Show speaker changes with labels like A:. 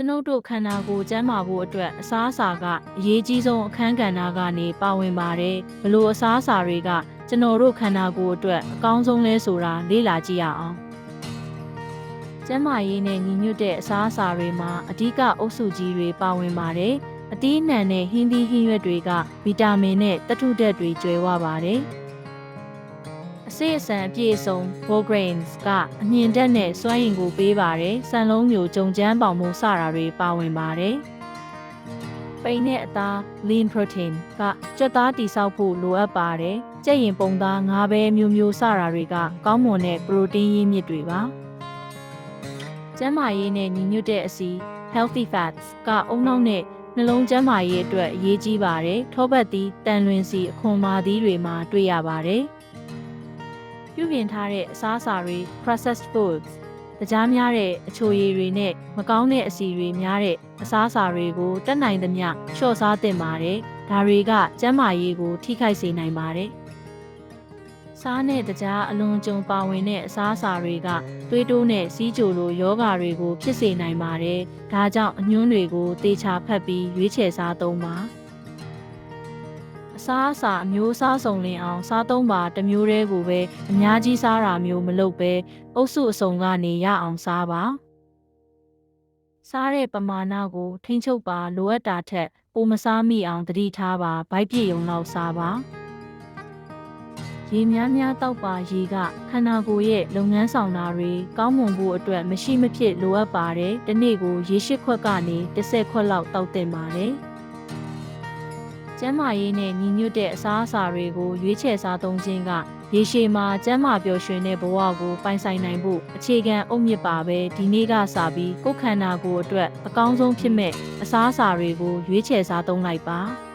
A: ကျွန်ုပ်တို့ခန္ဓာကိုယ်ကျန်းမာဖို့အတွက်အစားအစာကအရေးကြီးဆုံးအခန်းကဏ္ဍကနေပါဝင်ပါတယ်ဘလို့အစားအစာတွေကကျွန်တော်တို့ခန္ဓာကိုယ်အတွက်အကောင်းဆုံးလဲဆိုတာလေ့လာကြည့်ရအောင်ကျန်းမာရေးနဲ့ညီညွတ်တဲ့အစားအစာတွေမှာအဓိကအုပ်စုကြီးတွေပါဝင်ပါတယ်အသီးအနှံနဲ့ဟင်းသီးဟင်းရွက်တွေကဗီတာမင်နဲ့သတ္ထုဓာတ်တွေကျွဲဝပါတယ် အစိအစံအပြည့်အစုံ whole grains ကအမြင့်တက်နဲ့စွမ်းရည်ကိုပေးပါတယ်။ဆန်လုံးမျိုးကြုံကြမ်းပေါင်မှုစတာတွေပါဝင်ပါတယ်။ပိန်နဲ့အသား lean protein ကကြက်သားတိဆောက်ဖို့လိုအပ်ပါတယ်။ကြက်ရင်ပုံသားငါးပဲမျိုးမျိုးစတာတွေကကောင်းမွန်တဲ့ protein ရင်းမြစ်တွေပါ။ကျန်းမာရေးနဲ့ညီညွတ်တဲ့အစီ healthy fats ကအုံနောက်နဲ့နှလုံးကျန်းမာရေးအတွက်အရေးကြီးပါတယ်။ထောပတ်သီးတန်လွင်စီအခွန်မာသီးတွေမှာတွေ့ရပါတယ်။ ပြုပြင်ထားတဲ့အစားအစာတွေ processed foods တကြားများတဲ့အချိုရည်တွေနဲ့မကောင်းတဲ့အဆီတွေများတဲ့အစားအစာတွေကိုတက်နိုင်သမျှလျှော့စားသင့်ပါတယ်။ဒါတွေကကျန်းမာရေးကိုထိခိုက်စေနိုင်ပါတယ်။စားနဲ့တကြားအလွန်ကြုံပါဝင်တဲ့အစားအစာတွေကသွေးတိုးနဲ့စီးကြိုလိုယောဂါတွေကိုဖြစ်စေနိုင်ပါတယ်။ဒါကြောင့်အညွှန်းတွေကိုသေချာဖတ်ပြီးရွေးချယ်စားသုံးပါ။ အစားအစာအမျိုးအစားစုံလင်အောင်စားသုံးပါတစ်မျိုးတည်းကိုပဲအများကြီးစားတာမျိုးမလုပ်ပဲအုပ်စုအစုံကနေရအောင်စားပါစားတဲ့ပမာဏကိုထိန်းချုပ်ပါလိုအပ်တာထက်ပိုမစားမိအောင်တတိထားပါဗိုက်ပြည့်ုံလောက်စားပါရေများများတောက်ပါရေကခန္ဓာကိုယ်ရဲ့လုပ်ငန်းဆောင်တာတွေကောင်းမွန်ဖို့အတွက်မရှိမဖြစ်လိုအပ်ပါတယ်။ဒီနေ့ကိုရေရှိခွက်ကနေ10ခွက်လောက်တောက်တင်ပါတယ်။ ကျန်းမာရေးနဲ့ညီညွတ်တဲ့အစားအစာတွေကိုရွေးချယ်စားသုံးခြင်းကရေရှည်မှာကျန်းမာပျော်ရွှင်တဲ့ဘဝကိုပိုင်ဆိုင်နိုင်ဖို့အခြေခံအုတ်မြစ်ပါပဲဒီနေ့ကစပြီးကိုယ်ခန္ဓာကိုယ်အတွက်အကောင်းဆုံးဖြစ်မဲ့အစားအစာတွေကိုရွေးချယ်စားသုံးလိုက်ပါ